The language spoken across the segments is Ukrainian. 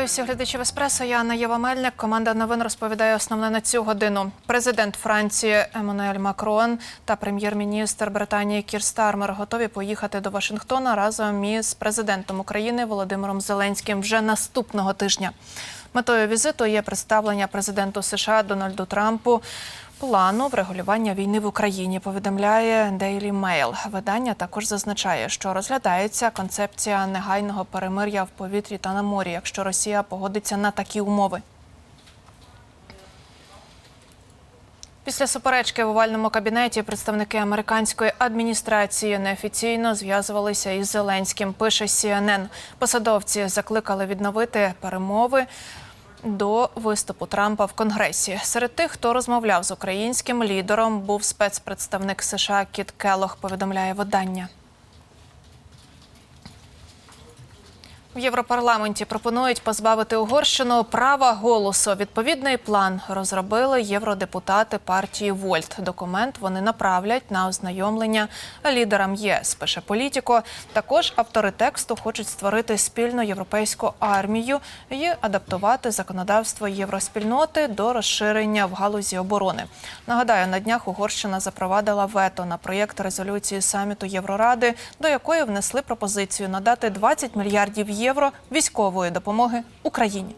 Вітаю всіх глядачів еспресо. Я Анна Єва Мельник. Команда новин розповідає основне на цю годину. Президент Франції Еммануель Макрон та прем'єр-міністр Британії Кір Стармер готові поїхати до Вашингтона разом із президентом України Володимиром Зеленським вже наступного тижня. Метою візиту є представлення президенту США Дональду Трампу. Плану врегулювання війни в Україні повідомляє Daily Mail. Видання також зазначає, що розглядається концепція негайного перемир'я в повітрі та на морі, якщо Росія погодиться на такі умови. Після суперечки в овальному кабінеті представники американської адміністрації неофіційно зв'язувалися із Зеленським. Пише CNN. Посадовці закликали відновити перемови до виступу Трампа в Конгресі. Серед тих, хто розмовляв з українським лідером, був спецпредставник США Кіт Келох. Повідомляє видання. Європарламенті пропонують позбавити Угорщину права голосу. Відповідний план розробили євродепутати партії Вольт. Документ вони направлять на ознайомлення лідерам ЄС. Пише політико. Також автори тексту хочуть створити спільну європейську армію і адаптувати законодавство євроспільноти до розширення в галузі оборони. Нагадаю, на днях Угорщина запровадила вето на проєкт резолюції саміту Євроради, до якої внесли пропозицію надати 20 мільярдів євро військової допомоги Україні.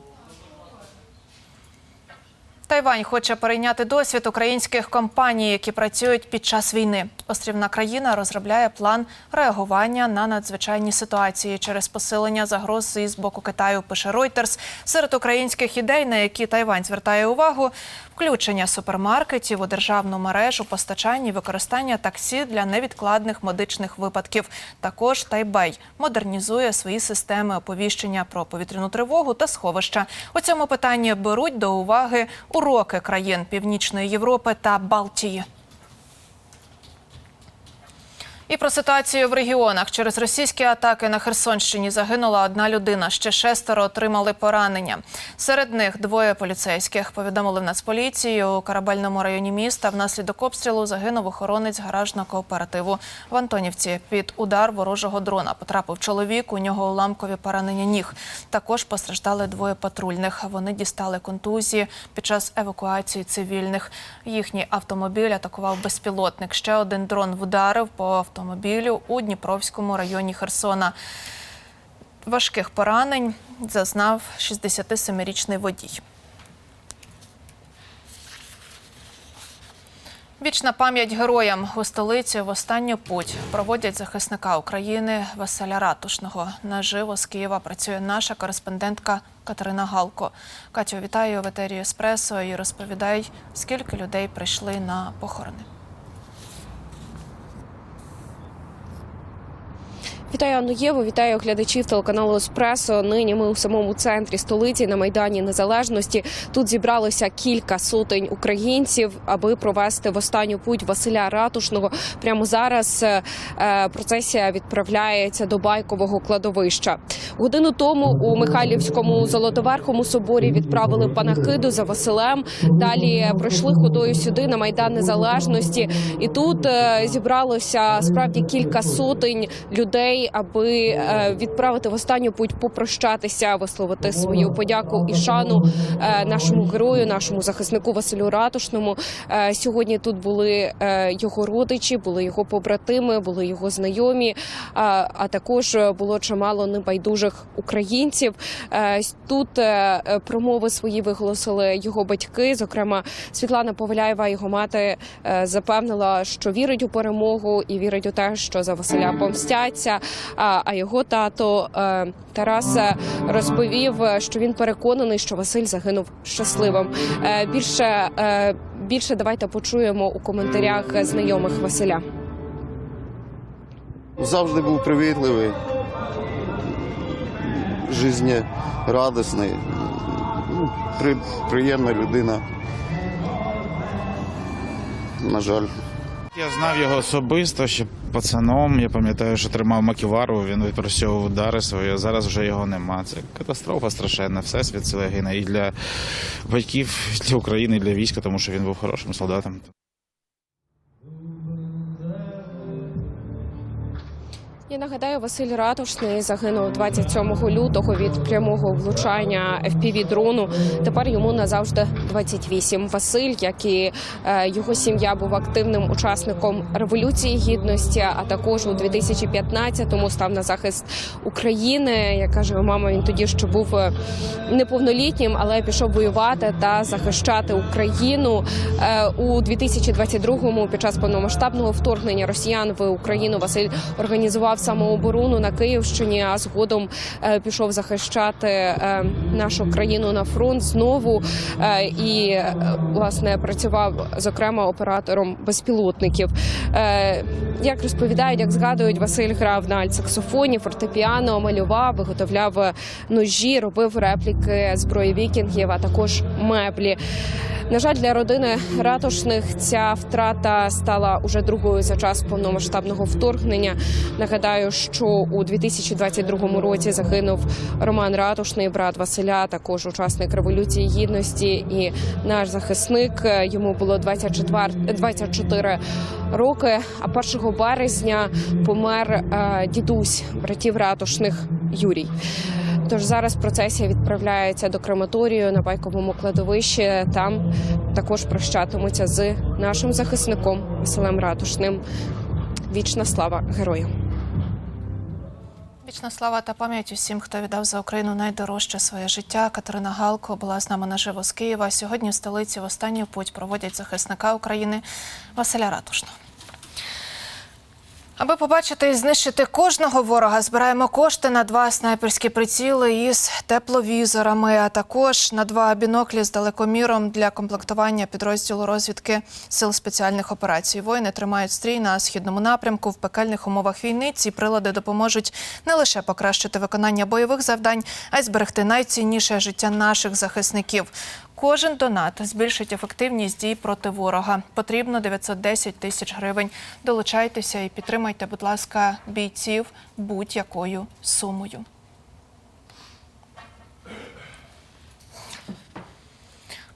Тайвань хоче перейняти досвід українських компаній, які працюють під час війни. Острівна країна розробляє план реагування на надзвичайні ситуації через посилення загроз із боку Китаю. Пише Reuters. Серед українських ідей, на які Тайвань звертає увагу, включення супермаркетів у державну мережу, постачання і використання таксі для невідкладних медичних випадків. Також Тайбей модернізує свої системи оповіщення про повітряну тривогу та сховища. У цьому питанні беруть до уваги уроки країн Північної Європи та Балтії. І про ситуацію в регіонах через російські атаки на Херсонщині загинула одна людина. Ще шестеро отримали поранення. Серед них двоє поліцейських повідомили в Нацполіції у Карабельному районі міста. Внаслідок обстрілу загинув охоронець гаражного кооперативу в Антонівці. Під удар ворожого дрона потрапив чоловік. У нього уламкові поранення ніг. Також постраждали двоє патрульних. Вони дістали контузії під час евакуації цивільних. Їхній автомобіль атакував безпілотник. Ще один дрон вдарив по автомобілю у Дніпровському районі Херсона. Важких поранень зазнав 67-річний водій. Вічна пам'ять героям у столиці в останню путь проводять захисника України Василя Ратушного. Наживо з Києва працює наша кореспондентка Катерина Галко. Катю, вітаю в етері Еспресо і розповідай, скільки людей прийшли на похорони. Вітаю Анну Єву, вітаю глядачів телеканалу Еспресо. Нині ми у самому центрі столиці на майдані Незалежності. Тут зібралося кілька сотень українців, аби провести в останню путь Василя Ратушного. Прямо зараз е, процесія відправляється до байкового кладовища. Годину тому у Михайлівському золотоверхому соборі відправили панахиду за Василем. Далі пройшли ходою сюди на майдан Незалежності, і тут е, зібралося справді кілька сотень людей аби е, відправити в останню путь попрощатися, висловити свою подяку і шану е, нашому герою, нашому захиснику Василю Ратушному. Е, Сьогодні тут були його родичі, були його побратими, були його знайомі. А, також було чимало небайдужих українців. Тут промови свої виголосили його батьки. Зокрема, Світлана Поваляєва, його мати, запевнила, що вірить у перемогу і вірить у те, що за Василя помстяться. А, його тато е, Тарас розповів, що він переконаний, що Василь загинув щасливим. Е, Більше е, більше давайте почуємо у коментарях знайомих Василя. Завжди був привітливий, жизнерадісний, ну, при, приємна людина. На жаль. Я знав його особисто ще пацаном. Я пам'ятаю, що тримав маківару, він відпрацьовував удари свої. Зараз вже його нема. Це катастрофа страшенна. Всесвіт це гине і для батьків, і для України, і для війська, тому що він був хорошим солдатом. Я нагадаю, Василь Ратушний загинув 27 лютого від прямого влучання fpv дрону. Тепер йому назавжди 28. Василь, як і е, його сім'я, був активним учасником революції гідності. А також у 2015-му став на захист України. Як каже мама, він тоді ще був е, неповнолітнім, але пішов воювати та захищати Україну. Е, У 2022-му під час повномасштабного вторгнення росіян в Україну Василь організував самооборону на Київщині, а згодом е, пішов захищати е, нашу країну на фронт знову е, і власне працював зокрема оператором безпілотників. Як розповідають, як згадують, Василь грав на альтсаксофоні, фортепіано, малював, виготовляв ножі, робив репліки зброї вікінгів, а також меблі. На жаль, для родини ратушних ця втрата стала уже другою за час повномасштабного вторгнення. Нагадаю, що у 2022 році загинув Роман Ратушний, брат Василя, також учасник революції гідності. І наш захисник е, йому було 24, 24 роки. А 1 березня помер е, дідусь братів ратушних Юрій. Тож зараз процесія відправляється до крематорію на байковому кладовищі. Там також прощатимуться з нашим захисником Василем Ратушним. Вічна слава героям! Вічна слава та пам'ять усім, хто віддав за Україну найдорожче своє життя. Катерина Галко була з нами наживо з Києва. Сьогодні в столиці в останню путь проводять захисника України Василя Ратушного. Аби побачити і знищити кожного ворога, збираємо кошти на два снайперські приціли із тепловізорами, а також на два біноклі з далекоміром для комплектування підрозділу розвідки сил спеціальних операцій. Воїни тримають стрій на східному напрямку в пекельних умовах війни. Ці прилади допоможуть не лише покращити виконання бойових завдань, а й зберегти найцінніше життя наших захисників. Кожен донат збільшить ефективність дій проти ворога. Потрібно 910 тисяч гривень. Долучайтеся і підтримайте, будь ласка, бійців будь-якою сумою.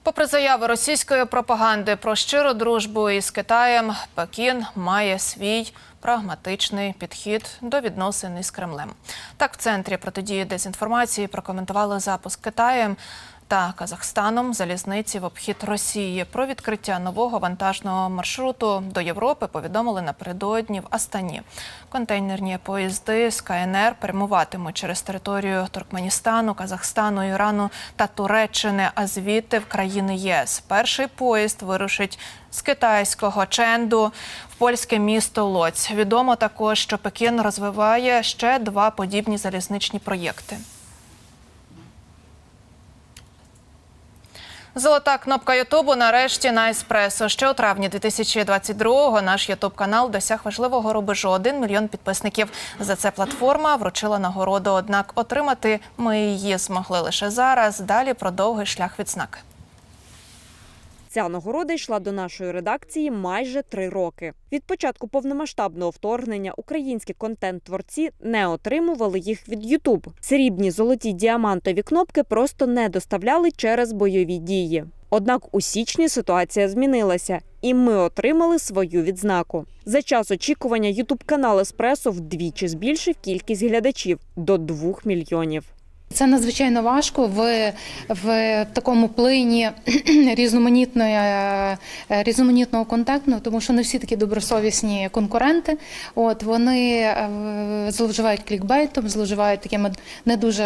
Попри заяви російської пропаганди про щиру дружбу із Китаєм, Пекін має свій прагматичний підхід до відносин із Кремлем. Так, в центрі протидії дезінформації прокоментували запуск Китаєм та Казахстаном залізниці в обхід Росії. Про відкриття нового вантажного маршруту до Європи повідомили напередодні в Астані. Контейнерні поїзди з КНР перемуватимуть через територію Туркменістану, Казахстану, Ірану та Туреччини, а звідти в країни ЄС. Перший поїзд вирушить з китайського Ченду в польське місто Лоць. Відомо також, що Пекін розвиває ще два подібні залізничні проєкти. Золота кнопка Ютубу нарешті на еспресо. Ще у травні 2022-го наш Ютуб канал досяг важливого рубежу 1 мільйон підписників. За це платформа вручила нагороду. Однак отримати ми її змогли лише зараз. Далі про довгий шлях відзнаки. Ця нагорода йшла до нашої редакції майже три роки. Від початку повномасштабного вторгнення українські контент-творці не отримували їх від Ютуб. Срібні, золоті, діамантові кнопки просто не доставляли через бойові дії. Однак у січні ситуація змінилася, і ми отримали свою відзнаку. За час очікування Ютуб канал Еспресо вдвічі збільшив кількість глядачів до 2 мільйонів. Це надзвичайно важко в, в такому плині різноманітної, е, різноманітного контенту, тому що не всі такі добросовісні конкуренти. От вони е, зловживають клікбейтом, зловживають такими не дуже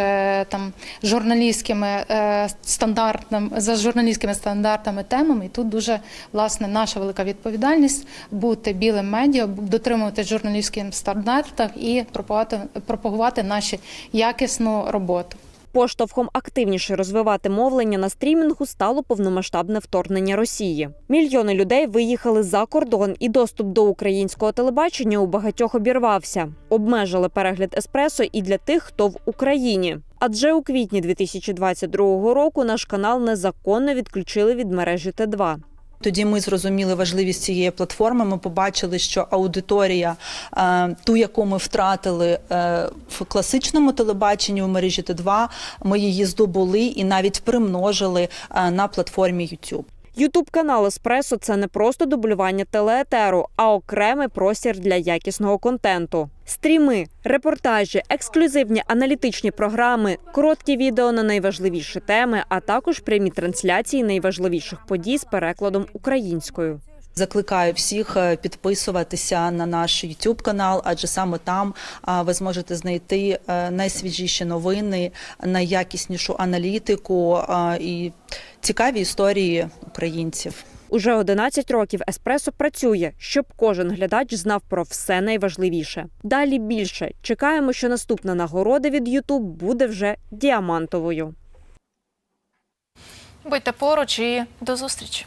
там журналістськими е, стандартами за журналістськими стандартами темами. І тут дуже власне наша велика відповідальність бути білим медіа, дотримувати журналістським стандартам і пропагувати, пропагувати наші якісну роботу. Поштовхом активніше розвивати мовлення на стрімінгу стало повномасштабне вторгнення Росії. Мільйони людей виїхали за кордон, і доступ до українського телебачення у багатьох обірвався. Обмежили перегляд еспресо і для тих, хто в Україні. Адже у квітні 2022 року наш канал незаконно відключили від мережі Т2. Тоді ми зрозуміли важливість цієї платформи. Ми побачили, що аудиторія, е, ту, яку ми втратили е, в класичному телебаченні у мережі Т2, ми її здобули і навіть примножили е, на платформі YouTube. Ютуб канал Еспресо це не просто дублювання телеетеру, а окремий простір для якісного контенту. Стріми, репортажі, ексклюзивні аналітичні програми, короткі відео на найважливіші теми, а також прямі трансляції найважливіших подій з перекладом українською. Закликаю всіх е, підписуватися на наш YouTube канал, адже саме там ви зможете знайти е, найсвіжіші новини, найякіснішу аналітику і цікаві історії українців. Уже 11 років Еспресо працює, щоб кожен глядач знав про все найважливіше. Далі більше чекаємо, що наступна нагорода від Ютуб буде вже діамантовою. Будьте поруч і до зустрічі.